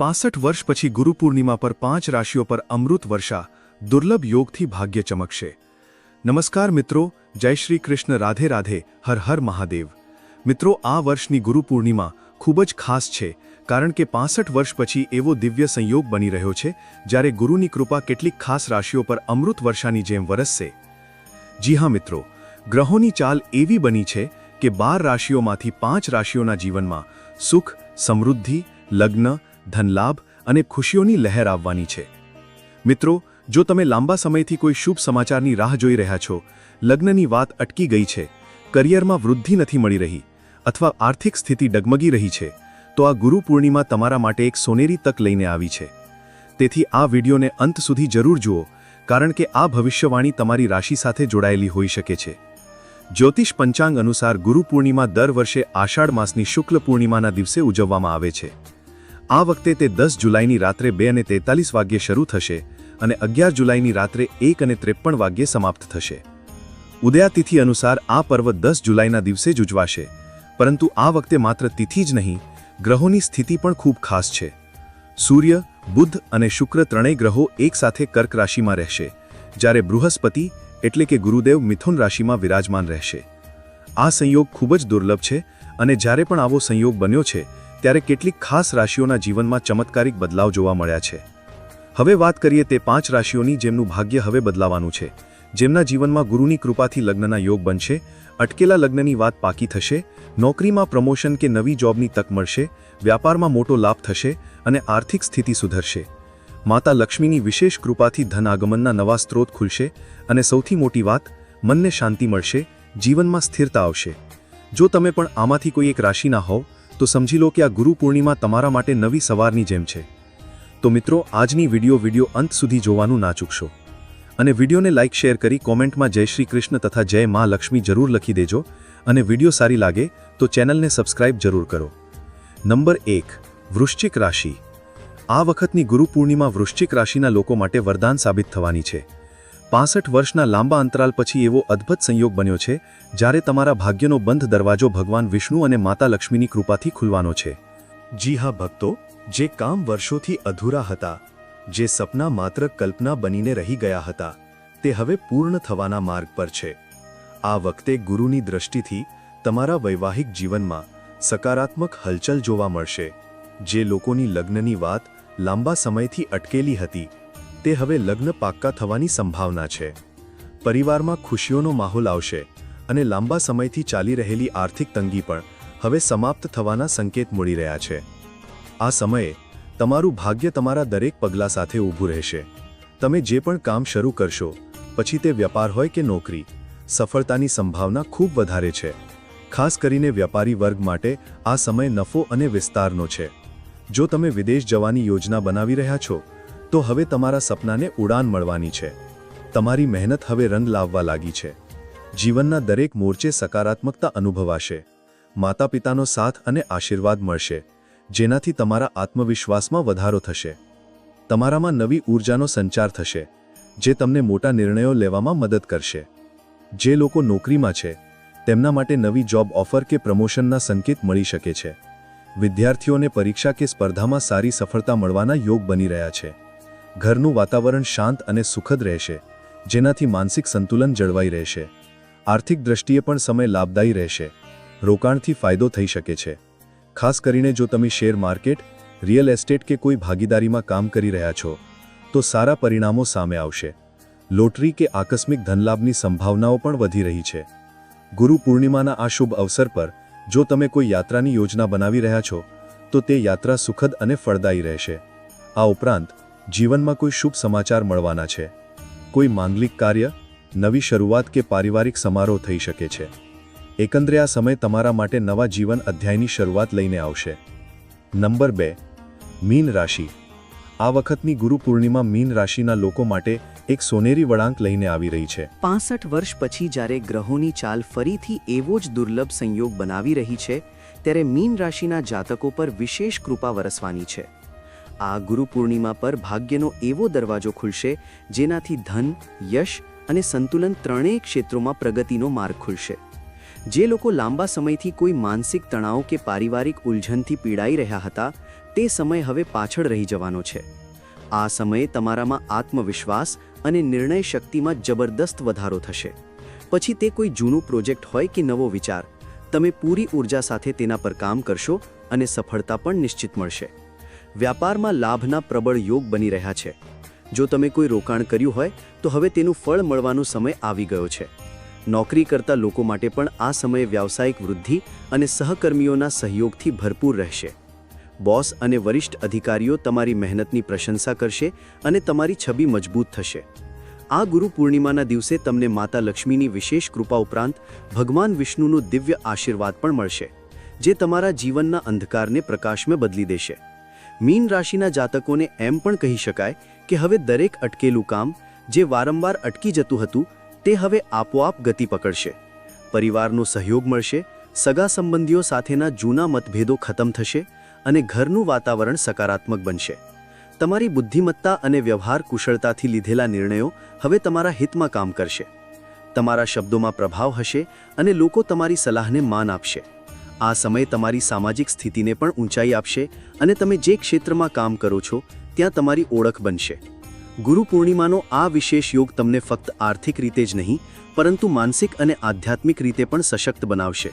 પાસઠ વર્ષ પછી ગુરુ પૂર્ણિમા પર પાંચ રાશિઓ પર અમૃત વર્ષા દુર્લભ યોગથી ભાગ્ય ચમકશે. નમસ્કાર મિત્રો, જય શ્રી કૃષ્ણ, રાધે રાધે, હર હર મહાદેવ. મિત્રો, આ વર્ષની ગુરુ પૂર્ણિમા ખૂબ જ ખાસ છે, કારણ કે પાસઠ વર્ષ પછી એવો દિવ્ય સંયોગ બની રહ્યો છે, જ્યારે ગુરુની કૃપા કેટલીક ખાસ રાશિઓ પર અમૃત વર્ષાની જેમ વરસશે. જી હા મિત્રો, ગ્રહોની ચાલ એવી બની છે કે બાર રાશિઓમાંથી પાંચ રાશિઓના જીવનમાં સુખ, સમૃદ્ધિ, લગ્ન ધનલાભ અને ખુશીઓની લહેર આવવાની છે. મિત્રો, જો તમે લાંબા સમયથી કોઈ શુભ સમાચારની રાહ જોઈ રહ્યા છો, લગ્નની વાત અટકી ગઈ છે, કરિયરમાં વૃદ્ધિ નથી મળી રહી, અથવા આર્થિક સ્થિતિ ડગમગી રહી છે, તો આ ગુરુ પૂર્ણિમા તમારા માટે એક સોનેરી તક લઈને આવી છે. તેથી આ વિડીયોને અંત સુધી જરૂર જુઓ, કારણ કે આ ભવિષ્યવાણી તમારી રાશિ સાથે જોડાયેલી હોઈ શકે છે. જ્યોતિષ પંચાંગ અનુસાર ગુરુ પૂર્ણિમા દર વર્ષે આષાઢ માસની શુક્લ પૂર્ણિમાના દિવસે ઉજવવામાં આવે છે. આ વખતે તે દસ જુલાઈની રાત્રે બે અને તેતાલીસ વાગ્યે શરૂ થશે અને અગિયાર જુલાઈની રાત્રે એક અને ત્રેપન વાગ્યે સમાપ્ત થશે. ઉદયાતિથિ અનુસાર આ પર્વ દસ જુલાઈના દિવસે જ ઉજવાશે. પરંતુ આ વખતે માત્ર તિથિ જ નહીં, ગ્રહોની સ્થિતિ પણ ખૂબ ખાસ છે. સૂર્ય બુદ્ધ અને શુક્ર ત્રણેય ગ્રહો એકસાથે કર્ક રાશિમાં રહેશે, જ્યારે બૃહસ્પતિ એટલે કે ગુરુદેવ મિથુન રાશિમાં વિરાજમાન રહેશે. આ સંયોગ ખૂબ જ દુર્લભ છે અને જ્યારે પણ આવો સંયોગ બન્યો છે ત્યારે કેટલીક ખાસ રાશિઓના જીવનમાં ચમત્કારિક બદલાવ જોવા મળ્યા છે. હવે વાત કરીએ તે પાંચ રાશિઓની જેમનું ભાગ્ય હવે બદલાવાનું છે. જેમના જીવનમાં ગુરુની કૃપાથી લગ્નના યોગ બનશે, અટકેલા લગ્નની વાત પાકી થશે, નોકરીમાં પ્રમોશન કે નવી જોબની તક મળશે, વ્યાપારમાં મોટો લાભ થશે અને આર્થિક સ્થિતિ સુધરશે. માતા લક્ષ્મીની વિશેષ કૃપાથી ધન આગમનના નવા સ્ત્રોત ખુલશે અને સૌથી મોટી વાત, મનને શાંતિ મળશે, જીવનમાં સ્થિરતા આવશે. જો તમે પણ આમાંથી કોઈ એક રાશિના હોવ તો સમજી લો કે આ ગુરુ પૂર્ણિમા તમારા માટે નવી સવારની જેમ છે. તો મિત્રો, આજની વીડિયો વીડિયો અંત સુધી જોવાનું ના ચૂકશો. અને વિડીયોને લાઇક શેર કરી કોમેન્ટમાં જય શ્રી કૃષ્ણ તથા જય મા લક્ષ્મી જરૂર લખી દેજો. અને વીડિયો સારી લાગે તો ચેનલને સબસ્ક્રાઇબ જરૂર કરો. નંબર એક, વૃશ્ચિક રાશિ. આ વખતની ગુરુ પૂર્ણિમા વૃશ્ચિક રાશિના લોકો માટે વરદાન સાબિત થવાની છે. પાસઠ વર્ષના લાંબા અંતરાલ પછી એવો અદ્ભુત સંયોગ બન્યો છે, જ્યારે તમારા ભાગ્યનો બંધ દરવાજો ભગવાન વિષ્ણુ અને માતા લક્ષ્મીની કૃપાથી ખુલવાનો છે. જી હા, ભક્તો, જે કામ વર્ષોથી અધૂરા હતા, જે સપના માત્ર કલ્પના બનીને રહી ગયા હતા, તે હવે પૂર્ણ થવાના માર્ગ પર છે. આ વખતે ગુરુની દ્રષ્ટિથી તમારા વૈવાહિક જીવનમાં સકારાત્મક હલચલ જોવા મળશે. જે લોકોની લગ્નની વાત લાંબા સમયથી અટકેલી હતી તે હવે લગ્ન પાક્કા થવાની સંભાવના છે. પરિવારમાં ખુશીઓનો માહોલ આવશે અને લાંબા સમયથી ચાલી રહેલી આર્થિક તંગી પણ હવે સમાપ્ત થવાના સંકેત મળી રહ્યા છે. આ સમયે તમારું ભાગ્ય તમારા દરેક પગલાં સાથે ઊભું રહેશે. તમે જે પણ કામ શરૂ કરશો, પછી તે વ્યાપાર હોય કે નોકરી, સફળતાની સંભાવના ખૂબ વધારે છે. ખાસ કરીને વ્યાપારી વર્ગ માટે આ સમય નફો અને વિસ્તારનો છે. જો તમે વિદેશ જવાની યોજના બનાવી રહ્યા છો તો હવે તમારા સપનાને ઉડાન મળવાની છે. તમારી મહેનત હવે રંગ લાવવા લાગી છે. જીવનના દરેક મોરચે સકારાત્મકતા અનુભવાશે. માતા પિતાનો સાથ અને આશીર્વાદ મળશે, જેનાથી તમારા આત્મવિશ્વાસમાં વધારો થશે. તમારામાં નવી ઊર્જાનો સંચાર થશે, જે તમને મોટા નિર્ણયો લેવામાં મદદ કરશે. જે લોકો નોકરીમાં છે, તેમના માટે નવી જોબ ઓફર કે પ્રમોશનના સંકેત મળી શકે છે. વિદ્યાર્થીઓને પરીક્ષા કે સ્પર્ધામાં સારી સફળતા મળવાના યોગ બની રહ્યા છે. ઘરનું વાતાવરણ શાંત અને સુખદ રહેશે, જેનાથી માનસિક સંતુલન જળવાઈ રહેશે. આર્થિક દ્રષ્ટિએ પણ સમય લાભદાયી રહેશે. રોકાણથી ફાયદો થઈ શકે છે. ખાસ કરીને જો તમે શેર માર્કેટ, રિયલ એસ્ટેટ કે કોઈ ભાગીદારીમાં કામ કરી રહ્યા છો, તો સારા પરિણામો સામે આવશે. લોટરી કે આકસ્મિક ધનલાભની સંભાવનાઓ પણ વધી રહી છે. ગુરુ પૂર્ણિમાના આ શુભ અવસર પર, જો તમે કોઈ યાત્રાની યોજના બનાવી રહ્યા છો, તો તે યાત્રા સુખદ અને ફળદાયી રહેશે. આ ઉપરાંત જીવનમાં કોઈ શુભ સમાચાર મળવાના છે. કોઈ માંગલિક કાર્ય, નવી શરૂઆત કે પારિવારિક સમારોહ થઈ શકે છે. એકંદરે આ સમય તમારા માટે નવા જીવન અધ્યાયની શરૂઆત લઈને આવશે. નંબર બે, મીન રાશિ. આ વખતની ગુરુ પૂર્ણિમા મીન રાશિના લોકો માટે એક સોનેરી વળાંક લઈને આવી રહી છે. પાસઠ વર્ષ પછી જ્યારે ગ્રહોની ચાલ ફરીથી એવો જ દુર્લભ સંયોગ બનાવી રહી છે, ત્યારે મીન રાશિના જાતકો પર વિશેષ કૃપા વરસવાની છે. આ ગુરુ પૂર્ણિમા પર ભાગ્યનો એવો દરવાજો ખુલશે, જેનાથી ધન, યશ અને સંતુલન ત્રણેય ક્ષેત્રોમાં પ્રગતિનો માર્ગ ખુલશે. જે લોકો લાંબા સમયથી કોઈ માનસિક તણાવ કે પારિવારિક ઉલઝનથી પીડાઈ રહ્યા હતા, તે સમય હવે પાછળ રહી જવાનો છે. આ સમયે તમારામાં આત્મવિશ્વાસ અને નિર્ણય શક્તિમાં જબરદસ્ત વધારો થશે. પછી તે કોઈ જૂનું પ્રોજેક્ટ હોય કે નવો વિચાર, તમે પૂરી ઊર્જા સાથે તેના પર કામ કરશો અને સફળતા પણ નિશ્ચિત મળશે. વ્યાપારમાં લાભના પ્રબળ યોગ બની રહ્યા છે. જો તમે કોઈ રોકાણ કર્યું હોય, તો હવે તેનું ફળ મળવાનો સમય આવી ગયો છે. નોકરી કરતા લોકો માટે પણ આ સમયે વ્યાવસાયિક વૃદ્ધિ અને સહકર્મીઓના સહયોગથી ભરપૂર રહેશે. બોસ અને વરિષ્ઠ અધિકારીઓ તમારી મહેનતની પ્રશંસા કરશે અને તમારી છબી મજબૂત થશે. આ ગુરુ પૂર્ણિમાના દિવસે તમને માતા લક્ષ્મીની વિશેષ કૃપા ઉપરાંત ભગવાન વિષ્ણુનું દિવ્ય આશીર્વાદ પણ મળશે, જે તમારા જીવનના અંધકારને પ્રકાશમાં બદલી દેશે. મીન રાશિના જાતકોને એમ પણ કહી શકાય કે હવે દરેક અટકેલું કામ, જે વારંવાર અટકી જતું હતું, તે હવે આપોઆપ ગતિ પકડશે. પરિવારનો સહયોગ મળશે, સગા સંબંધીઓ સાથેના જૂના મતભેદો ખતમ થશે અને ઘરનું વાતાવરણ સકારાત્મક બનશે. તમારી બુદ્ધિમત્તા અને વ્યવહાર કુશળતાથી લીધેલા નિર્ણયો હવે તમારા હિતમાં કામ કરશે. તમારા શબ્દોમાં પ્રભાવ હશે અને લોકો તમારી સલાહને માન આપશે. આ સમય તમારી સામાજિક સ્થિતિને પણ ઊંચાઈ આપશે અને તમે જે ક્ષેત્રમાં કામ કરો છો, ત્યાં તમારી ઓળખ બનશે. ગુરુ પૂર્ણિમાનો આ વિશેષ યોગ તમને ફક્ત આર્થિક રીતે જ નહીં, પરંતુ માનસિક અને આધ્યાત્મિક રીતે પણ સશક્ત બનાવશે.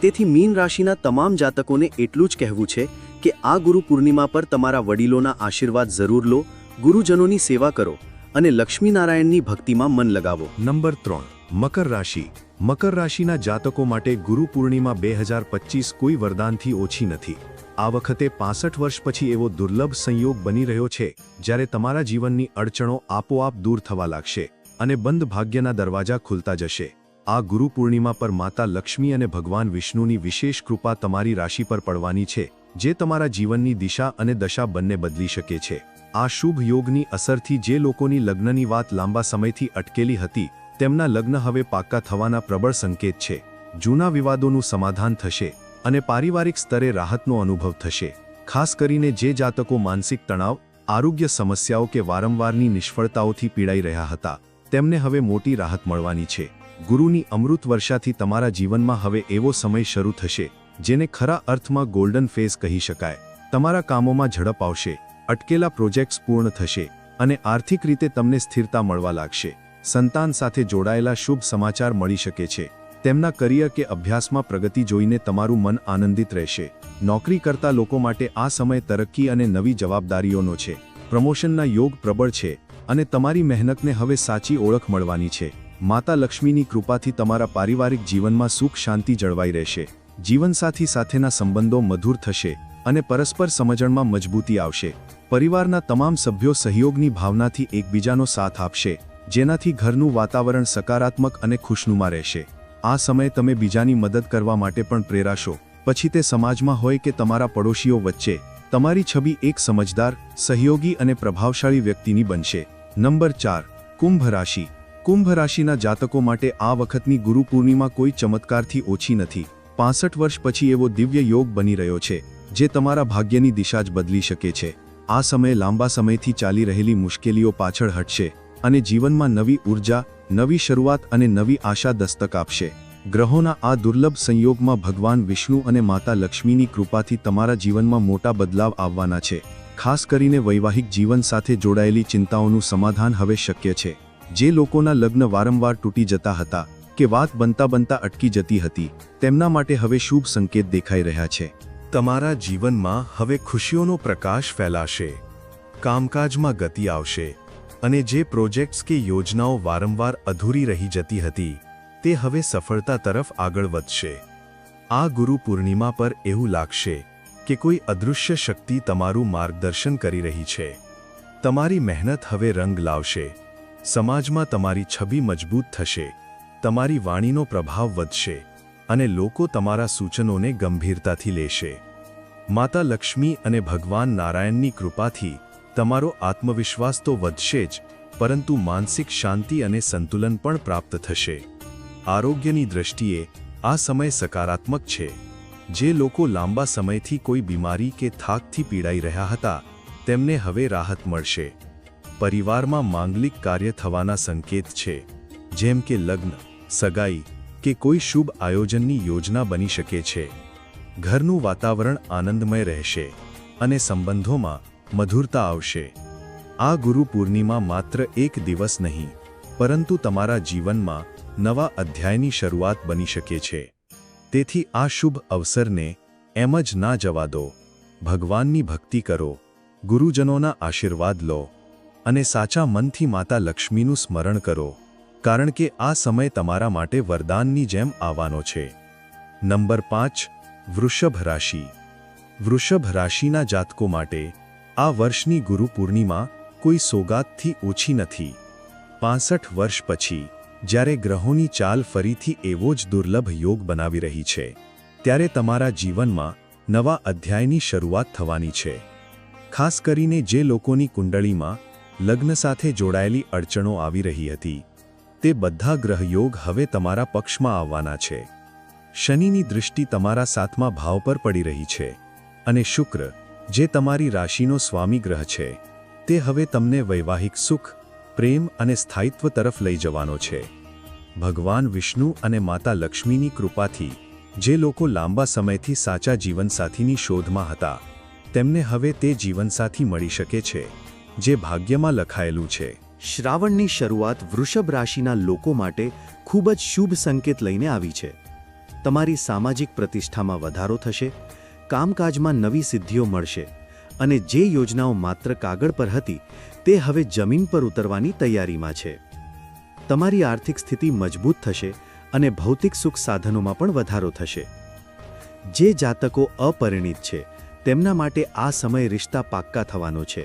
તેથી મીન રાશિના તમામ જાતકોને એટલું જ કહેવું છે કે આ ગુરુ પૂર્ણિમા પર તમારા વડીલોના આશીર્વાદ જરૂર લો, ગુરુજનોની સેવા કરો અને લક્ષ્મીનારાયણની ભક્તિમાં મન લગાવો. નંબર ત્રણ, મકર રાશિ. મકર રાશિના જાતકો માટે ગુરુ પૂર્ણિમા બે હજાર પચીસ કોઈ વરદાનથી ઓછી નથી. આ વખતે પાસઠ વર્ષ પછી એવો દુર્લભ સંયોગ બની રહ્યો છે, જ્યારે તમારા જીવનની અડચણો આપોઆપ દૂર થવા લાગશે અને બંધ ભાગ્યના દરવાજા ખુલતા જશે. આ ગુરુ પૂર્ણિમા પર માતા લક્ષ્મી અને ભગવાન વિષ્ણુની વિશેષ કૃપા તમારી રાશિ પર પડવાની છે, જે તમારા જીવનની દિશા અને દશા બંને બદલી શકે છે. આ શુભ યોગની અસરથી જે લોકોની લગ્નની વાત લાંબા સમયથી અટકેલી હતી તેમના લગ્ન હવે પાક્કા થવાના પ્રબળ સંકેત છે. જૂના વિવાદોનું સમાધાન થશે અને પારિવારિક સ્તરે રાહતનો અનુભવ થશે. ખાસ કરીને જે જાતકો માનસિક તણાવ, આરોગ્ય સમસ્યાઓ કે વારંવારની નિષ્ફળતાઓથી પીડાઈ રહ્યા હતા, તેમને હવે મોટી રાહત મળવાની છે. ગુરુની અમૃત વર્ષાથી તમારા જીવનમાં હવે એવો સમય શરૂ થશે, જેને ખરા અર્થમાં ગોલ્ડન ફેઝ કહી શકાય. તમારા કામોમાં ઝડપ આવશે, અટકેલા પ્રોજેક્ટ્સ પૂર્ણ થશે અને આર્થિક રીતે તમને સ્થિરતા મળવા લાગશે. સંતાન સાથે જોડાયેલા શુભ સમાચાર મળી શકે છે. તેમના કરિયર કે અભ્યાસમાં પ્રગતિ જોઈને તમારું મન આનંદિત રહેશે. નોકરી કરતા લોકો માટે આ સમય તરક્કી અને નવી જવાબદારીઓનો છે. પ્રમોશનના યોગ પ્રબળ છે અને તમારી મહેનતને હવે સાચી ઓળખ મળવાની છે. માતા લક્ષ્મીની કૃપાથી તમારા પારિવારિક જીવનમાં સુખ શાંતિ જળવાઈ રહેશે. જીવનસાથી સાથેના સંબંધો મધુર થશે અને પરસ્પર સમજણમાં મજબૂતી આવશે. પરિવારના તમામ સભ્યો સહયોગની ભાવનાથી એકબીજાનો સાથ આપશે. જેનાથી ઘરનું વાતાવરણ સકારાત્મક અને ખુશનુમા રહેશે. આ સમયે તમે બીજાની મદદ કરવા માટે પણ પ્રેરાશો. પછી તે સમાજમાં હોય કે તમારા પડોશીઓ વચ્ચે, તમારી છબી એક સમજદાર, સહયોગી અને પ્રભાવશાળી વ્યક્તિની બનશે. નંબર ચાર, કુંભ રાશિ. કુંભ રાશિના જાતકો માટે આ વખતની ગુરુ પૂર્ણિમા કોઈ ચમત્કારથી ઓછી નથી. પાસઠ વર્ષ પછી એવો દિવ્ય યોગ બની રહ્યો છે, જે તમારા ભાગ્યની દિશા જ બદલી શકે છે. આ સમયે લાંબા સમયથી ચાલી રહેલી મુશ્કેલીઓ પાછળ હટશે. અને જીવનમાં નવી ઊર્જા, નવી શરૂઆત અને નવી આશા દસ્તક આપશે. ગ્રહોના આ દુર્લભ સંયોગમાં ભગવાન વિષ્ણુ અને માતા લક્ષ્મીની કૃપાથી તમારા જીવનમાં મોટા બદલાવ આવવાના છે. ખાસ કરીને વૈવાહિક જીવન સાથે જોડાયેલી ચિંતાઓનું સમાધાન હવે શક્ય છે. જે લોકોના લગ્ન વારંવાર તૂટી જતા હતા કે વાત બનતા બનતા અટકી જતી હતી, તેમના માટે હવે શુભ સંકેત દેખાઈ રહ્યા છે. તમારા જીવનમાં હવે ખુશીઓનો પ્રકાશ ફેલાશે. કામકાજમાં ગતિ આવશે. અને જે પ્રોજેક્ટ્સ કે યોજનાઓ વારંવાર અધૂરી રહી જતી હતી, તે હવે સફળતા તરફ આગળ વધશે. આ ગુરુ પૂર્ણિમા પર એવું લાગશે કે કોઈ અદૃશ્ય શક્તિ તમારું માર્ગદર્શન કરી રહી છે. તમારી મહેનત હવે રંગ લાવશે. સમાજમાં તમારી છબી મજબૂત થશે. તમારી વાણીનો પ્રભાવ વધશે અને લોકો તમારા સૂચનોને ગંભીરતાથી લેશે. માતા લક્ષ્મી અને ભગવાન નારાયણની કૃપાથી તમારો આત્મવિશ્વાસ તો વધશે જ, પરંતુ માનસિક શાંતિ અને સંતુલન પણ પ્રાપ્ત થશે. આરોગ્યની દ્રષ્ટિએ, આ સમય સકારાત્મક છે. જે લોકો લાંબા સમયથી કોઈ બીમારી કે થાકથી પીડાઈ રહ્યા હતા, તેમને હવે રાહત મળશે. પરિવારમાં માંગલિક કાર્ય થવાના સંકેત છે, જેમ કે લગ્ન, સગાઈ, કે કોઈ શુભ આયોજનની યોજના બની શકે છે. ઘરનું વાતાવરણ આનંદમય રહેશે, અને સંબંધોમાં મધુરતા આવશે. આ ગુરુ પૂર્ણિમા માત્ર એક દિવસ નહીં, પરંતુ તમારા જીવનમાં નવા અધ્યાયની શરૂઆત બની શકે છે. તેથી આ શુભ અવસરને એમ જ ના જવા દો. ભગવાનની ભક્તિ કરો, ગુરુજનોના આશીર્વાદ લો, અને સાચા મનથી માતા લક્ષ્મીનું સ્મરણ કરો, કારણ કે આ સમય તમારા માટે વરદાનની જેમ આવવાનો છે. નંબર પાંચ, વૃષભ રાશિ. વૃષભ રાશિના જાતકો માટે આ વર્ષની ગુરુ પૂર્ણિમા કોઈ સોગાતથી ઓછી નથી. પાસઠ વર્ષ પછી, જ્યારે ગ્રહોની ચાલ ફરીથી એવો જ દુર્લભ યોગ બનાવી રહી છે, ત્યારે તમારા જીવનમાં નવા અધ્યાયની શરૂઆત થવાની છે. ખાસ કરીને જે લોકોની કુંડળીમાં લગ્ન સાથે જોડાયેલી અડચણો આવી રહી હતી, તે બધા ગ્રહયોગ હવે તમારા પક્ષમાં આવવાના છે. શનિની દૃષ્ટિ તમારા સાતમા ભાવ પર પડી રહી છે અને શુક્ર જે તમારી રાશિનો સ્વામી ગ્રહ છે, તે હવે તમને વૈવાહિક સુખ, પ્રેમ અને સ્થાયિત્વ તરફ લઈ જવાનો છે. ભગવાન વિષ્ણુ અને માતા લક્ષ્મીની કૃપાથી, જે લોકો લાંબા સમયથી સાચા જીવનસાથીની શોધમાં હતા, તેમને હવે તે જીવનસાથી મળી શકે છે, જે ભાગ્યમાં લખાયેલું છે. શ્રાવણની શરૂઆત વૃષભ રાશિના લોકો માટે ખૂબ જ શુભ સંકેત લઈને આવી છે. તમારી સામાજિક પ્રતિષ્ઠામાં વધારો થશે કામકાજમાં નવી સિદ્ધિઓ મળશે અને જે યોજનાઓ માત્ર કાગળ પર હતી, તે હવે જમીન પર ઉતરવાની તૈયારીમાં છે. તમારી આર્થિક સ્થિતિ મજબૂત થશે અને ભૌતિક સુખ સાધનોમાં પણ વધારો થશે. જે જાતકો અપરિણિત છે, તેમના માટે આ સમય રિશ્તા પાક્કા થવાનો છે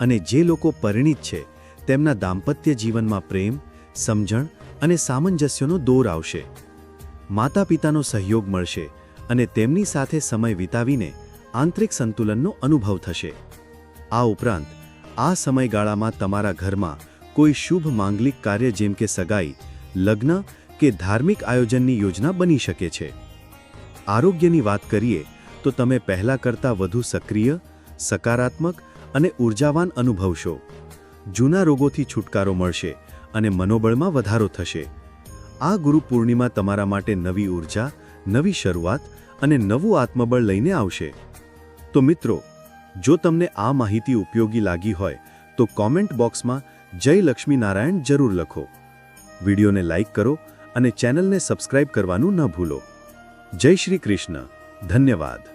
અને જે લોકો પરિણિત છે, તેમના દાંપત્ય જીવનમાં પ્રેમ, સમજણ અને સામંજસ્યનો દોર આવશે. માતા પિતાનો સહયોગ મળશે અને તેમની સાથે સમય વિતાવીને આંતરિક સંતુલનનો અનુભવ થશે. આ ઉપરાંત, આ સમયગાળામાં તમારા ઘરમાં કોઈ શુભ માંગલિક કાર્ય જેમ કે સગાઈ, લગ્ન કે ધાર્મિક આયોજનની યોજના બની શકે છે. આરોગ્યની વાત કરીએ તો તમે પહેલા કરતાં વધુ સક્રિય, સકારાત્મક અને ઉર્જાવાન અનુભવશો. જૂના રોગોથી છુટકારો મળશે અને મનોબળમાં વધારો થશે. આ ગુરુ પૂર્ણિમા તમારા માટે નવી ઊર્જા નવી શરૂઆત અને નવું આત્મબળ લઈને આવશે. તો મિત્રો, જો તમને આ માહિતી ઉપયોગી લાગી હોય, તો કોમેન્ટ બોક્સમાં જય લક્ષ્મીનારાયણ જરૂર લખો. વિડીયોને લાઇક કરો અને ચેનલને સબસ્ક્રાઇબ કરવાનું ન ભૂલો. જય શ્રી કૃષ્ણ. ધન્યવાદ.